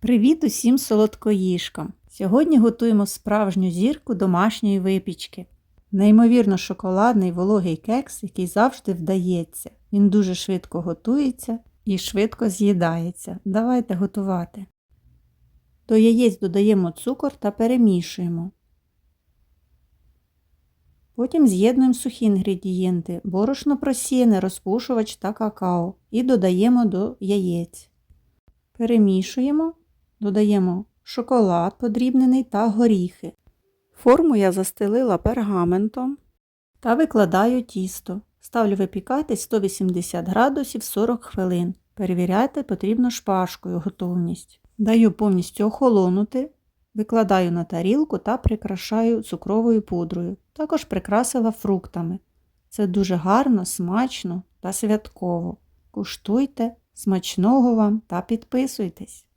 Привіт усім солодкоїжкам! Сьогодні готуємо справжню зірку домашньої випічки. Неймовірно шоколадний вологий кекс, який завжди вдається. Він дуже швидко готується і швидко з'їдається. Давайте готувати. До яєць додаємо цукор та перемішуємо. Потім з'єднуємо сухі інгредієнти, борошно просіяне, розпушувач та какао і додаємо до яєць. Перемішуємо, додаємо шоколад подрібнений та горіхи. Форму я застелила пергаментом та викладаю тісто. Ставлю випікати 180 градусів 40 хвилин. Перевіряйте потрібно шпажкою готовність. Даю повністю охолонути, викладаю на тарілку та прикрашаю цукровою пудрою. Також прикрасила фруктами. Це дуже гарно, смачно та святково. Куштуйте, смачного вам та підписуйтесь.